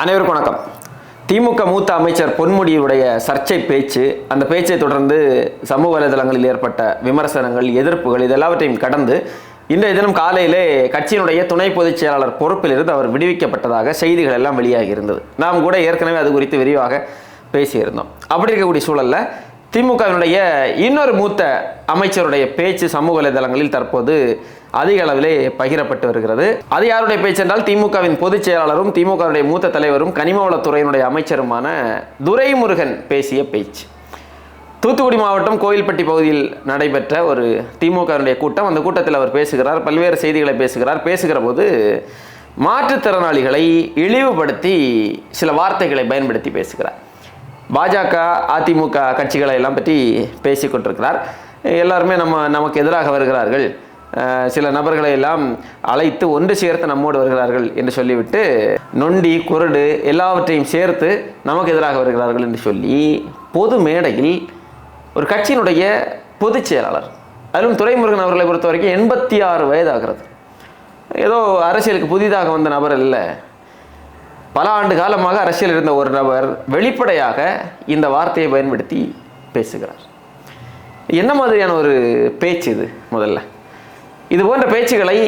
அனைவருக்கும் வணக்கம். திமுக மூத்த அமைச்சர் பொன்முடியுடைய சர்ச்சை பேச்சு அந்த பேச்சை தொடர்ந்து சமூக வலைதளங்களில் ஏற்பட்ட விமர்சனங்கள் எதிர்ப்புகள் இதெல்லாவற்றையும் கடந்து இன்றைய தினம் காலையிலே கட்சியினுடைய துணை பொதுச் செயலாளர் பொறுப்பிலிருந்து அவர் விடுவிக்கப்பட்டதாக செய்திகள் எல்லாம் வெளியாகி இருந்தது. நாம் கூட ஏற்கனவே அது குறித்து விரிவாக பேசியிருந்தோம். அப்படி இருக்கக்கூடிய சூழல்ல திமுகவினுடைய இன்னொரு மூத்த அமைச்சருடைய பேச்சு சமூக வலைதளங்களில் தற்போது அதிக அளவிலே பகிரப்பட்டு வருகிறது. அது யாருடைய பேச்சு என்றால் திமுகவின் பொதுச் செயலாளரும் திமுகவுடைய மூத்த தலைவரும் கனிமவளத்துறையினுடைய அமைச்சருமான துரைமுருகன் பேசிய பேச்சு. தூத்துக்குடி மாவட்டம் கோயில்பட்டி பகுதியில் நடைபெற்ற ஒரு திமுகவினுடைய கூட்டம். அந்த கூட்டத்தில் அவர் பேசுகிறார் பல்வேறு செய்திகளை பேசுகிறார். பேசுகிற போது மாற்றுத்திறனாளிகளை இழிவுபடுத்தி சில வார்த்தைகளை பயன்படுத்தி பேசுகிறார். பாஜக அதிமுக கட்சிகளை எல்லாம் பற்றி பேசி கொண்டிருக்கிறார். எல்லாருமே நம்ம நமக்கு எதிராக வருகிறார்கள். சில நபர்களை எல்லாம் அழைத்து ஒன்று சேர்த்து நம்மோடு வருகிறார்கள் என்று சொல்லிவிட்டு நொண்டி குரடு எல்லாவற்றையும் சேர்த்து நமக்கு எதிராக வருகிறார்கள் என்று சொல்லி பொது மேடையில் ஒரு கட்சியினுடைய பொதுச் செயலாளர் அதிலும் துரைமுருகன் அவர்களை பொறுத்த வரைக்கும் எண்பத்தி ஆறு வயதாகிறது ஏதோ அரசியலுக்கு புதிதாக வந்த நபர் இல்லை பல ஆண்டு காலமாக அரசியல் இருந்த ஒரு நபர் வெளிப்படையாக இந்த வார்த்தையை பயன்படுத்தி பேசுகிறார். என்ன மாதிரியான ஒரு பேச்சு இது முதல்ல? இது போன்ற பேச்சுகளை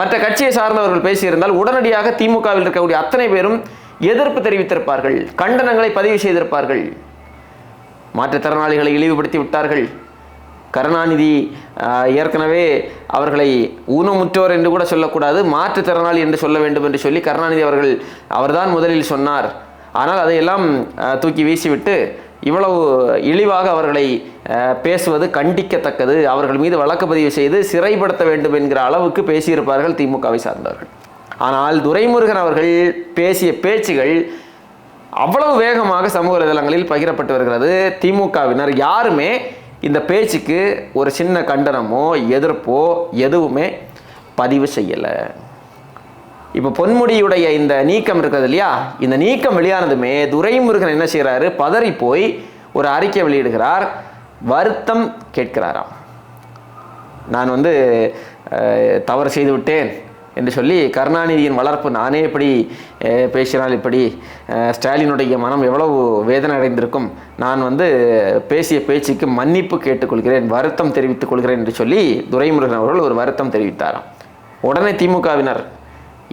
மற்ற கட்சியை சார்ந்தவர்கள் பேசியிருந்தால் உடனடியாக திமுகவில் இருக்கக்கூடிய அத்தனை பேரும் எதிர்ப்பு தெரிவித்திருப்பார்கள் கண்டனங்களை பதிவு செய்திருப்பார்கள். மாற்றுத்திறனாளிகளை இழிவுபடுத்தி விட்டார்கள். கருணாநிதி ஏற்கனவே அவர்களை ஊனமுற்றோர் என்று கூட சொல்லக்கூடாது மாற்றுத்திறனாளி என்று சொல்ல வேண்டும் என்று சொல்லி கருணாநிதி அவர்கள் அவர்தான் முதலில் சொன்னார். ஆனால் அதையெல்லாம் தூக்கி வீசிவிட்டு இவ்வளவு இழிவாக அவர்களை பேசுவது கண்டிக்கத்தக்கது. அவர்கள் மீது வழக்கு பதிவு செய்து சிறைப்படுத்த வேண்டும் என்கிற அளவுக்கு பேசியிருப்பார்கள் திமுகவை சார்ந்தவர்கள். ஆனால் துரைமுருகன் அவர்கள் பேசிய பேச்சுகள் அவ்வளவு வேகமாக சமூக வலைதளங்களில் பகிரப்பட்டு வருகிறது. திமுகவினர் யாருமே இந்த பேச்சுக்கு ஒரு சின்ன கண்டனமோ எதிர்ப்போ எதுவுமே பதிவு செய்யலை. இப்போ பொன்முடியுடைய இந்த நீக்கம் இருக்கிறது இல்லையா? இந்த நீக்கம் வெளியானதுமே துரைமுருகன் என்ன செய்கிறாரு பதறி போய் ஒரு அறிக்கை வெளியிடுகிறார். வருத்தம் கேட்கிறாராம். நான் வந்து தவறு செய்து விட்டேன் என்று சொல்லி கருணாநிதியின் வளர்ப்பு. நானே இப்படி பேசினால் இப்படி ஸ்டாலினுடைய மனம் எவ்வளவு வேதனை அடைந்திருக்கும். நான் வந்து பேசிய பேச்சுக்கு மன்னிப்பு கேட்டுக்கொள்கிறேன் வருத்தம் தெரிவித்துக் கொள்கிறேன் என்று சொல்லி துரைமுருகன் அவர்கள் ஒரு வருத்தம் தெரிவித்தாராம். உடனே திமுகவினர்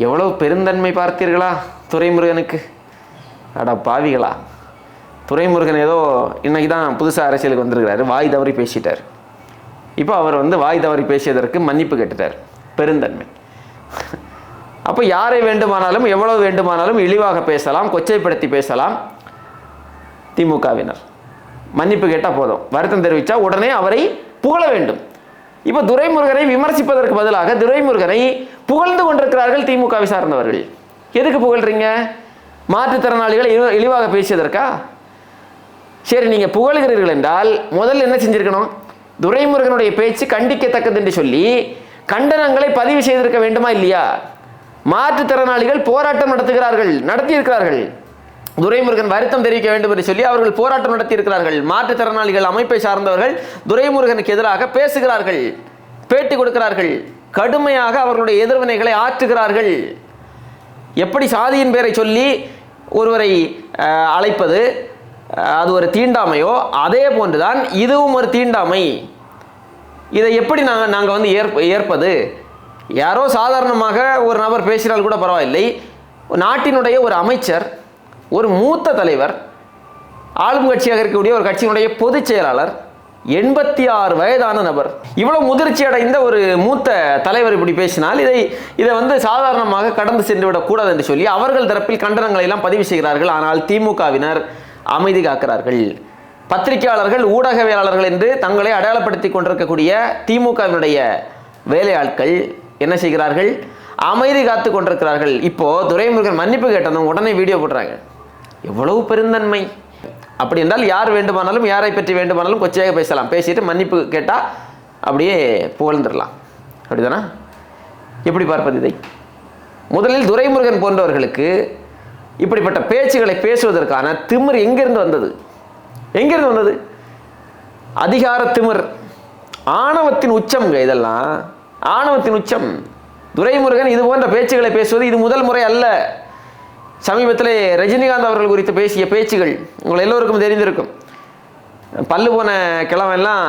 எவ்வளவு பெருந்தன்மை பார்த்தீர்களா துரைமுருகனுக்கு? அட பாவிகளா. துரைமுருகன் ஏதோ இன்னைக்கு தான் புதுசாக அரசியலுக்கு வந்திருக்கிறாரு வாய் தவறி பேசிட்டார். இப்போ அவர் வந்து வாய் தவறி பேசியதற்கு மன்னிப்பு கேட்டுட்டார். பெருந்தன்மை. அப்போ யாரை வேண்டுமானாலும் எவ்வளவு வேண்டுமானாலும் இழிவாக பேசலாம் கொச்சைப்படுத்தி பேசலாம். திமுகவினர். மன்னிப்பு கேட்டால் போதும். வருத்தம் தெரிவித்தா உடனே அவரை புகழ வேண்டும். இப்போ துரைமுருகனை விமர்சிப்பதற்கு பதிலாக துரைமுருகனை புகழ்ந்து கொண்டிருக்கிறார்கள் திமுகவை சார்ந்தவர்கள் எதுக்கு புகழ்றீங்க? மாற்றுத்திறனாளிகள் இழி- இழிவாக பேசியதற்கா? சரி நீங்கள் புகழ்கிறீர்கள் என்றால் முதல்ல என்ன செஞ்சிருக்கணும்? துரைமுருகனுடைய பேச்சு கண்டிக்கத்தக்கது என்று சொல்லி கண்டனங்களை பதிவு செய்திருக்க வேண்டுமா இல்லையா? மாற்றுத்திறனாளிகள் போராட்டம் நடத்துகிறார்கள் நடத்தியிருக்கிறார்கள். துரைமுருகன் வருத்தம் தெரிவிக்க வேண்டும் என்று சொல்லி அவர்கள் போராட்டம் நடத்தியிருக்கிறார்கள். மாற்றுத்திறனாளிகள் அமைப்பை சார்ந்தவர்கள் துரைமுருகனுக்கு எதிராக பேசுகிறார்கள் பேட்டி கொடுக்கிறார்கள். கடுமையாக அவர்களுடைய எதிர்வினைகளை ஆற்றுகிறார்கள். எப்படி சாதியின் பேரை சொல்லி ஒருவரை அழைப்பது அது ஒரு தீண்டாமையோ அதே போன்றுதான் இதுவும் ஒரு தீண்டாமை. இதை எப்படி நாங்கள் நாங்கள் வந்து ஏற்ப ஏற்பது? யாரோ சாதாரணமாக ஒரு நபர் பேசினால் கூட பரவாயில்லை. நாட்டினுடைய ஒரு அமைச்சர் ஒரு மூத்த தலைவர் ஆளும் கட்சியாக இருக்கக்கூடிய ஒரு கட்சியினுடைய பொதுச் செயலாளர் எண்பத்தி ஆறு வயதான நபர். இவ்வளோ முதிர்ச்சி அடைந்த ஒரு மூத்த தலைவர் இப்படி பேசினால் இதை இதை வந்து சாதாரணமாக கடந்து சென்று விடக்கூடாது என்று சொல்லி அவர்கள் தரப்பில் கண்டனங்களை எல்லாம் பதிவு செய்கிறார்கள். ஆனால் திமுகவினர் அமைதி காக்கிறார்கள். பத்திரிகையாளர்கள் ஊடகவியலாளர்கள் என்று தங்களை அடையாளப்படுத்தி கொண்டிருக்கக்கூடிய திமுகவினுடைய வேலையாட்கள் என்ன செய்கிறார்கள்? அமைதி காத்து கொண்டிருக்கிறார்கள். இப்போ துரைமுருகன் மன்னிப்பு கேட்டதும் உடனே வீடியோ போடுறாங்க. எவ்வளவு பெருந்தன்மை. அப்படி என்றால் யார் வேண்டுமானாலும் யாரை பற்றி வேண்டுமானாலும் கொச்சையாக பேசலாம். பேசிட்டு மன்னிப்பு கேட்டால் அப்படியே புகழ்ந்துடலாம். அப்படிதானா? எப்படி பார்ப்பது இதை? முதலில் துரைமுருகன் போன்றவர்களுக்கு இப்படிப்பட்ட பேச்சுகளை பேசுவதற்கான திமிர் எங்கிருந்து வந்தது? எங்கிருந்து வந்தது? அதிகார திமிர் ஆணவத்தின் உச்சம்ங்க இதெல்லாம். ஆணவத்தின் உச்சம். துரைமுருகன் இது போன்ற பேச்சுகளை பேசுவது இது முதல் முறை அல்ல. சமீபத்தில் ரஜினிகாந்த் அவர்கள் குறித்து பேசிய பேச்சுகள் உங்கள் எல்லோருக்கும் தெரிந்திருக்கும். பல்லு போன கிழமெல்லாம்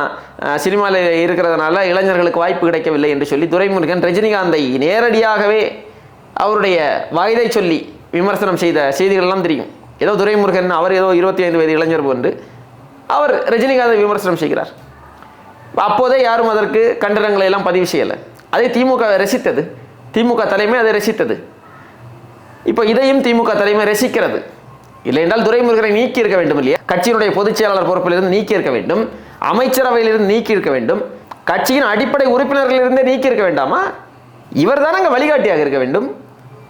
சினிமாவில் இருக்கிறதுனால இளைஞர்களுக்கு வாய்ப்பு கிடைக்கவில்லை என்று சொல்லி துரைமுருகன் ரஜினிகாந்தை நேரடியாகவே அவருடைய வயதை சொல்லி விமர்சனம் செய்த செய்திகள்லாம் தெரியும். ஏதோ துரைமுருகன் அவர் ஏதோ இருபத்தி ஐந்து வயது இளைஞர் போன்று அவர் ரஜினிகாந்தை விமர்சனம் செய்கிறார். அப்போதே யாரும் அதற்கு கண்டனங்களை எல்லாம் பதிவு செய்யலை. அதை திமுக ரசித்தது. திமுக தலைமை அதை ரசித்தது. இப்போ இதையும் திமுக தலைமை ரசிக்கிறது. இல்லை என்றால் துரைமுருகனை நீக்கி இருக்க வேண்டும் இல்லையா? கட்சியினுடைய பொதுச் செயலாளர் பொறுப்பிலிருந்து நீக்கி இருக்க வேண்டும். அமைச்சரவையிலிருந்து நீக்கி இருக்க வேண்டும். கட்சியின் அடிப்படை உறுப்பினர்களிலிருந்தே நீக்கி இருக்க வேண்டாமா? இவர் தானே அங்கே வழிகாட்டியாக இருக்க வேண்டும்.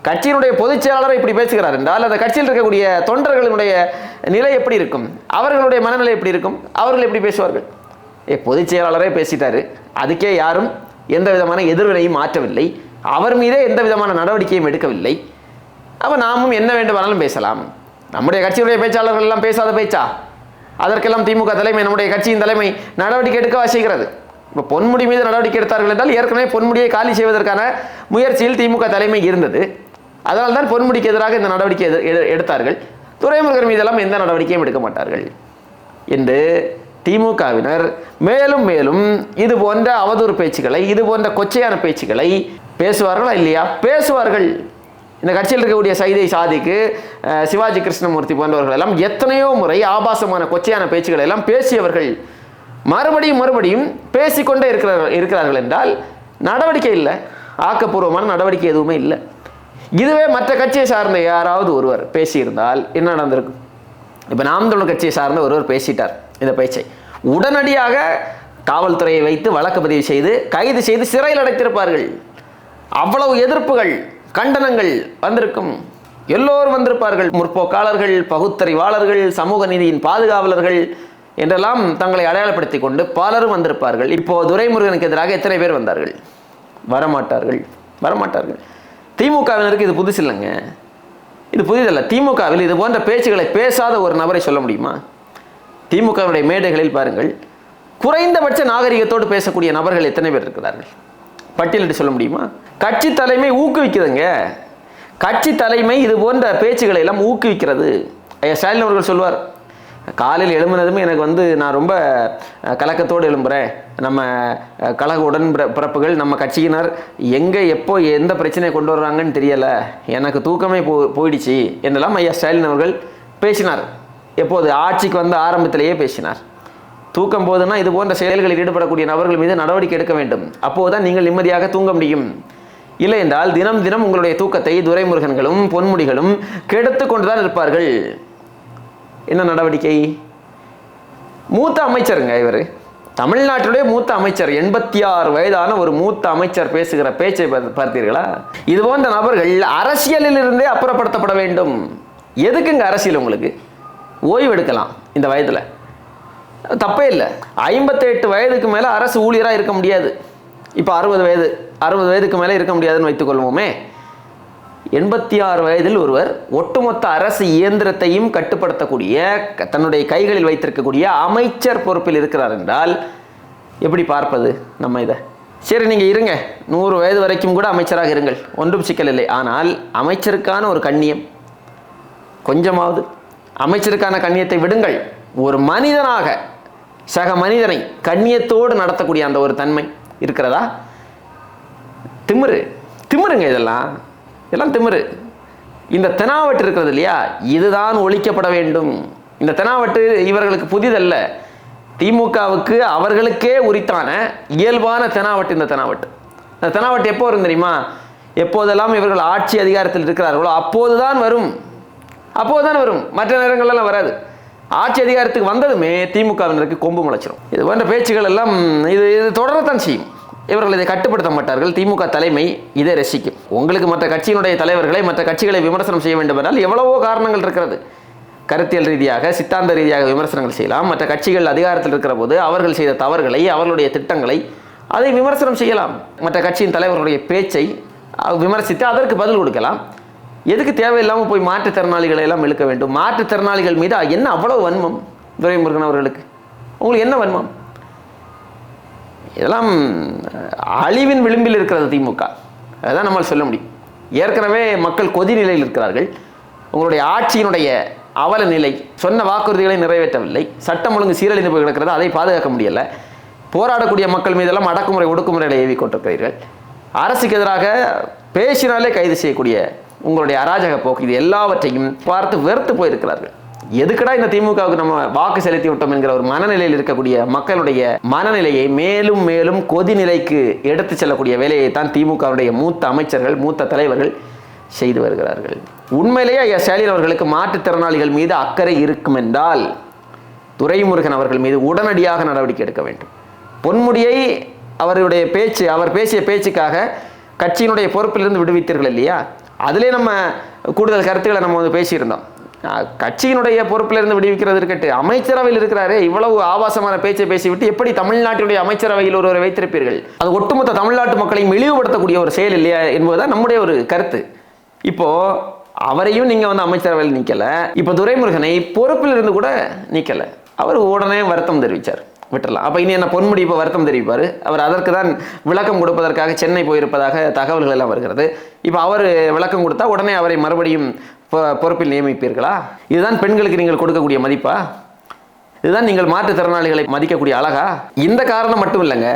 கட்சியினுடைய பொதுச் செயலாளர் இப்படி பேசுகிறார் என்றால் அந்த கட்சியில் இருக்கக்கூடிய தொண்டர்களுடைய நிலை எப்படி இருக்கும்? அவர்களுடைய மனநிலை எப்படி இருக்கும்? அவர்கள் எப்படி பேசுவார்கள்? ஏ பொதுச் செயலாளரே பேசிட்டாரு. அதுக்கே யாரும் எந்த விதமான எதிர்வினையும் மாற்றவில்லை. அவர் மீதே எந்த விதமான நடவடிக்கையும் எடுக்கவில்லை. அப்போ நாமும் என்ன வேண்டுமானாலும் பேசலாம். நம்முடைய கட்சியுடைய பேச்சாளர்கள் எல்லாம் பேசாத பேச்சா? அதற்கெல்லாம் திமுக தலைமை நம்முடைய கட்சியின் தலைமை நடவடிக்கை எடுக்க வாசிக்கிறது இப்போ பொன்முடி மீது நடவடிக்கை எடுத்தார்கள் என்றால் ஏற்கனவே பொன்முடியை காலி செய்வதற்கான முயற்சியில் திமுக தலைமை இருந்தது. அதனால் தான் பொன்முடிக்கு எதிராக இந்த நடவடிக்கை எடுத்தார்கள். துரைமுருகன் மீதெல்லாம் எந்த நடவடிக்கையும் எடுக்க மாட்டார்கள். என்று திமுகவினர் மேலும் மேலும் இது போன்ற அவதூறு பேச்சுக்களை இது போன்ற கொச்சையான பேச்சுக்களை பேசுவார்களா இல்லையா? பேசுவார்கள். இந்த கட்சியில் இருக்கக்கூடிய சைதை சாதிக்கு சிவாஜி கிருஷ்ணமூர்த்தி போன்றவர்கள் எல்லாம் எத்தனையோ முறை ஆபாசமான கொச்சையான பேச்சுக்களை எல்லாம் பேசியவர்கள். மறுபடியும் மறுபடியும் பேசிக்கொண்டே இருக்கிறார்கள் இருக்கிறார்கள் என்றால் நடவடிக்கை இல்லை. ஆக்கப்பூர்வமான நடவடிக்கை எதுவுமே இல்லை. இதுவே மற்ற கட்சியை சார்ந்த யாராவது ஒருவர் பேசியிருந்தால் என்ன நடந்திருக்கும்? இப்போ நாம் தமிழ் கட்சியை சார்ந்த ஒருவர் பேசிட்டார் இந்த பேச்சை. உடனடியாக காவல்துறையை வைத்து வழக்கு பதிவு செய்து கைது செய்து சிறையில் அடைத்திருப்பார்கள். அவ்வளவு எதிர்ப்புகள் கண்டனங்கள் வந்திருக்கும். எல்லோரும் வந்திருப்பார்கள். முற்போக்காளர்கள் பகுத்தறிவாளர்கள் சமூக நீதியின் பாதுகாவலர்கள் என்றெல்லாம் தங்களை அடையாளப்படுத்தி கொண்டு பலரும் வந்திருப்பார்கள். இப்போது துரைமுருகனுக்கு எதிராக எத்தனை பேர் வந்தார்கள்? வரமாட்டார்கள். வரமாட்டார்கள். திமுகவினருக்கு இது புதுசு இல்லைங்க. இது புதிதல்ல திமுகவில் இது போன்ற பேச்சுகளை பேசாத ஒரு நபரை சொல்ல முடியுமா? திமுகவினுடைய மேடைகளில் பாருங்கள். குறைந்தபட்ச நாகரிகத்தோடு பேசக்கூடிய நபர்கள் எத்தனை பேர் இருக்கிறார்கள்? பட்டியலிட்டு சொல்ல முடியுமா? கட்சி தலைமை ஊக்குவிக்குதுங்க. கட்சி தலைமை இது போன்ற பேச்சுகளை எல்லாம் ஊக்குவிக்கிறது. ஐயா ஸ்டாலின் அவர்கள் சொல்வார் காலையில் எழும்புனதுமே எனக்கு வந்து நான் ரொம்ப கலக்கத்தோடு எழும்புகிறேன் நம்ம கழக உடன் பிற- பிறப்புகள் நம்ம கட்சியினர் எங்கே எப்போ எந்த பிரச்சனையை கொண்டு வர்றாங்கன்னு தெரியலை. எனக்கு தூக்கமே போ போயிடுச்சு. என்றெல்லாம் ஐயா ஸ்டாலின் அவர்கள் பேசினார். எப்போது? ஆட்சிக்கு வந்த ஆரம்பத்திலேயே பேசினார். தூக்கம் போதுன்னா இது போன்ற செயல்களில் ஈடுபடக்கூடிய நபர்கள் மீது நடவடிக்கை எடுக்க வேண்டும். அப்போது தான் நீங்கள் நிம்மதியாக தூங்க முடியும். இல்லை என்றால் தினம் தினம் உங்களுடைய தூக்கத்தை துரைமுருகன்களும் பொன்முடிகளும் கெடுத்து கொண்டுதான் இருப்பார்கள். என்ன நடவடிக்கை? மூத்த அமைச்சருங்க இவர். தமிழ்நாட்டினுடைய மூத்த அமைச்சர் எண்பத்தி ஆறு வயதான ஒரு மூத்த அமைச்சர் பேசுகிற பேச்சை பார்த்தீர்களா? இது போன்ற நபர்கள் அரசியலில் இருந்தே அப்புறப்படுத்தப்பட வேண்டும். எதுக்குங்க அரசியல் உங்களுக்கு? ஓய்வு எடுக்கலாம் இந்த வயதில். தப்பே இல்லை. ஐம்பத்தெட்டு வயதுக்கு மேலே அரசு ஊழியராக இருக்க முடியாது. இப்போ அறுபது வயது அறுபது வயதுக்கு மேலே இருக்க முடியாதுன்னு வைத்துக்கொள்வோமே. எண்பத்தி ஆறு வயதில் ஒருவர் ஒட்டுமொத்த அரசு இயந்திரத்தையும் கட்டுப்படுத்தக்கூடிய க- தன்னுடைய கைகளில் வைத்திருக்கக்கூடிய அமைச்சர் பொறுப்பில் இருக்கிறார் என்றால் எப்படி பார்ப்பது நம்ம இதை? சரி நீங்கள் இருங்க. நூறு வயது வரைக்கும் கூட அமைச்சராக இருங்கள். ஒன்றும் சிக்கல் இல்லை. ஆனால் அமைச்சருக்கான ஒரு கண்ணியம் கொஞ்சமாவது. அமைச்சருக்கான கண்ணியத்தை விடுங்கள். ஒரு மனிதனாக சக மனிதனை கண்ணியத்தோடு நடத்தக்கூடிய அந்த ஒரு தன்மை இருக்கிறதா? திமிரு. திமிருங்க இதெல்லாம். இதெல்லாம் திமிரு. இந்த தெனாவட்டு இருக்கிறது இல்லையா? இதுதான் ஒழிக்கப்பட வேண்டும். இந்த தெனாவட்டு இவர்களுக்கு புதிதல்ல. திமுகவுக்கு அவர்களுக்கே உரித்தான இயல்பான தெனாவட்டு இந்த தெனாவட்டு. இந்த தெனாவட்டு எப்போ வரும் தெரியுமா? எப்போதெல்லாம் இவர்கள் ஆட்சி அதிகாரத்தில் இருக்கிறார்களோ அப்போதுதான் வரும். அப்போதுதான் வரும். மற்ற நேரங்கள்லாம் வராது. ஆட்சி அதிகாரத்துக்கு வந்ததுமே திமுகவினருக்கு கொம்பு முளைச்சிரும். இது போன்ற பேச்சுகள் எல்லாம் இது இது தொடரத்தான் செய்யும். இவர்கள் இதை கட்டுப்படுத்த மாட்டார்கள். திமுக தலைமை இதை ரசிக்கும். உங்களுக்கு மற்ற கட்சியினுடைய தலைவர்களை மற்ற கட்சிகளை விமர்சனம் செய்ய வேண்டும் என்றால் எவ்வளவோ காரணங்கள் இருக்கிறது. கருத்தியல் ரீதியாக சித்தாந்த ரீதியாக விமர்சனங்கள் செய்யலாம். மற்ற கட்சிகள் அதிகாரத்தில் இருக்கிற போது அவர்கள் செய்த தவறுகளை அவர்களுடைய திட்டங்களை அதை விமர்சனம் செய்யலாம். மற்ற கட்சியின் தலைவர்களுடைய பேச்சை விமர்சித்து அதற்கு பதில் கொடுக்கலாம். எதுக்கு தேவையில்லாமல் போய் மாற்றுத்திறனாளிகளை எல்லாம் இழுக்க வேண்டும்? மாற்றுத்திறனாளிகள் மீது என்ன அவ்வளவு வன்மம்? துரைமுருகன் அவர்களுக்கு? உங்களுக்கு என்ன வன்மம்? இதெல்லாம் அழிவின் விளிம்பில் இருக்கிறது திமுக. அதுதான் நம்மால் சொல்ல முடியும். ஏற்கனவே மக்கள் கொதி நிலையில் இருக்கிறார்கள். உங்களுடைய ஆட்சியினுடைய அவல நிலை சொன்ன வாக்குறுதிகளை நிறைவேற்றவில்லை. சட்டம் ஒழுங்கு சீரழிந்து போய் கிடக்கிறது அதை பாதுகாக்க முடியலை. போராடக்கூடிய மக்கள் மீதெல்லாம் அடக்குமுறை ஒடுக்குமுறைகளை ஏவி கொண்டிருக்கிறீர்கள். அரசுக்கு எதிராக பேசினாலே கைது செய்யக்கூடிய உங்களுடைய அராஜக போக்கு இது எல்லாவற்றையும் பார்த்து வெறுத்து போயிருக்கிறார்கள். எதுக்கடா இந்த திமுகவுக்கு நம்ம வாக்கு செலுத்தி விட்டோம் என்கிற ஒரு மனநிலையில் இருக்கக்கூடிய மக்களுடைய மனநிலையை மேலும் மேலும் கொதிநிலைக்கு எடுத்து செல்லக்கூடிய வேலையை தான் திமுகவுடைய மூத்த அமைச்சர்கள் மூத்த தலைவர்கள் செய்து வருகிறார்கள். உண்மையிலேயே ஐயா ஸ்டாலின் அவர்களுக்கு மாற்றுத்திறனாளிகள் மீது அக்கறை இருக்கும் என்றால் துரைமுருகன் அவர்கள் மீது உடனடியாக நடவடிக்கை எடுக்க வேண்டும். பொன்முடியை அவருடைய பேச்சு அவர் பேசிய பேச்சுக்காக கட்சியினுடைய பொறுப்பிலிருந்து விடுவித்தீர்கள் இல்லையா? அதிலே நம்ம கூடுதல் கருத்துக்களை நம்ம வந்து பேசியிருந்தோம். கட்சியினுடைய பொறுப்பிலிருந்து விடுவிக்கிறது இருக்கட்டு அமைச்சரவையில் இருக்கிறாரே இவ்வளவு ஆபாசமான பேச்சை பேசிவிட்டு எப்படி தமிழ்நாட்டினுடைய அமைச்சரவையில் ஒருவரை வைத்திருப்பீர்கள்? அது ஒட்டுமொத்த தமிழ்நாட்டு மக்களையும் இழிவுபடுத்தக்கூடிய ஒரு செயல் இல்லையா என்பதுதான் நம்முடைய ஒரு கருத்து. இப்போ அவரையும் நீங்க வந்து அமைச்சரவையில் நிக்கல. இப்போ துரைமுருகனை பொறுப்பில் இருந்து கூட நிக்கல. அவர் உடனே வருத்தம் தெரிவித்தார் விட்டுறலாம். அப்போ இனி என்ன பொன்முடி இப்போ வருத்தம் தெரிவிப்பார்? அவர் அதற்கு தான் விளக்கம் கொடுப்பதற்காக சென்னை போயிருப்பதாக தகவல்கள் எல்லாம் வருகிறது. இப்போ அவர் விளக்கம் கொடுத்தா உடனே அவரை மறுபடியும் பொறுப்பில் நியமிப்பீர்களா? இதுதான் பெண்களுக்கு நீங்கள் கொடுக்கக்கூடிய மதிப்பா? இதுதான் நீங்கள் மாற்றுத்திறனாளிகளை மதிக்கக்கூடிய அழகா? இந்த காரணம் மட்டும் இல்லைங்க.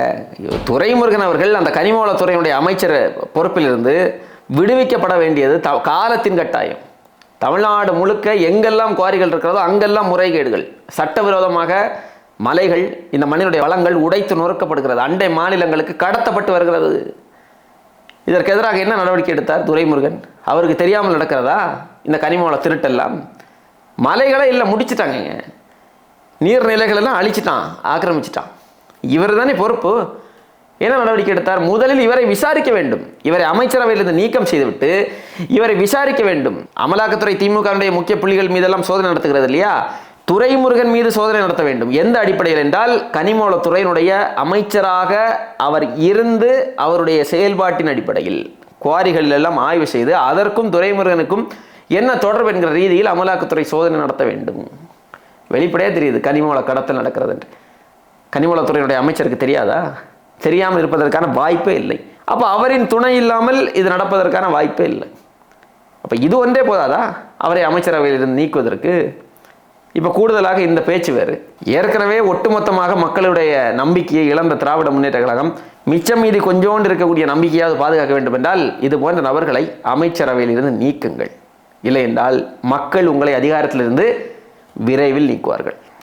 துரைமுருகன் அவர்கள் அந்த கனிமவளத்துறையினுடைய அமைச்சர் பொறுப்பிலிருந்து விடுவிக்கப்பட வேண்டியது த காலத்தின் கட்டாயம். தமிழ்நாடு முழுக்க எங்கெல்லாம் குவாரிகள் இருக்கிறதோ அங்கெல்லாம் முறைகேடுகள். சட்டவிரோதமாக மலைகள் இந்த மண்ணினுடைய வளங்கள் உடைத்து நொறுக்கப்படுகிறது. அண்டை மாநிலங்களுக்கு கடத்தப்பட்டு வருகிறது. இதற்கு எதிராக என்ன நடவடிக்கை எடுத்தார் துரைமுருகன்? அவருக்கு தெரியாமல் நடக்கிறதா? இந்த கனிமவள திருட்டெல்லாம்? மலைகளை இல்லை முடிச்சிட்டாங்க நீர்நிலைகளெல்லாம் அழிச்சிட்டான் ஆக்கிரமிச்சிட்டான். இவர் தானே பொறுப்பு? என்ன நடவடிக்கை எடுத்தார்? முதலில் இவரை விசாரிக்க வேண்டும். இவரை அமைச்சரவையிலிருந்து நீக்கம் செய்துவிட்டு இவரை விசாரிக்க வேண்டும். அமலாக்கத்துறை திமுகவுடைய முக்கிய புள்ளிகள் மீதெல்லாம் சோதனை நடத்துகிறது இல்லையா? துறைமுருகன் மீது சோதனை நடத்த வேண்டும். எந்த அடிப்படையில் என்றால் கனிமவளத்துறையினுடைய அமைச்சராக அவர் இருந்து அவருடைய செயல்பாட்டின் அடிப்படையில் குவாரிகளில் எல்லாம் ஆய்வு செய்து அதற்கும் துரைமுருகனுக்கும் என்ன தொடர்பு என்கிற ரீதியில் அமலாக்கத்துறை சோதனை நடத்த வேண்டும். வெளிப்படையாக தெரியுது கனிமவள கடத்தல் நடக்கிறது என்று கனிமவளத்துறையினுடைய அமைச்சருக்கு தெரியாதா? தெரியாமல் இருப்பதற்கான வாய்ப்பே இல்லை. அப்போ அவரின் துணை இல்லாமல் இது நடப்பதற்கான வாய்ப்பே இல்லை. அப்போ இது ஒன்றே போதாதா? அவரை அமைச்சரவையிலிருந்து நீக்குவதற்கு இப்போ கூடுதலாக இந்த பேச்சு வேறு. ஏற்கனவே ஒட்டுமொத்தமாக மக்களுடைய நம்பிக்கையை இழந்த திராவிட முன்னேற்ற கழகம் மிச்சம் மீதி கொஞ்சோண்டு இருக்கக்கூடிய நம்பிக்கையாவது பாதுகாக்க வேண்டும் என்றால் இது போன்ற நபர்களை அமைச்சரவையிலிருந்து நீக்குங்கள். இல்லை என்றால் மக்கள் உங்களை அதிகாரத்திலிருந்து விரைவில் நீக்குவார்கள்.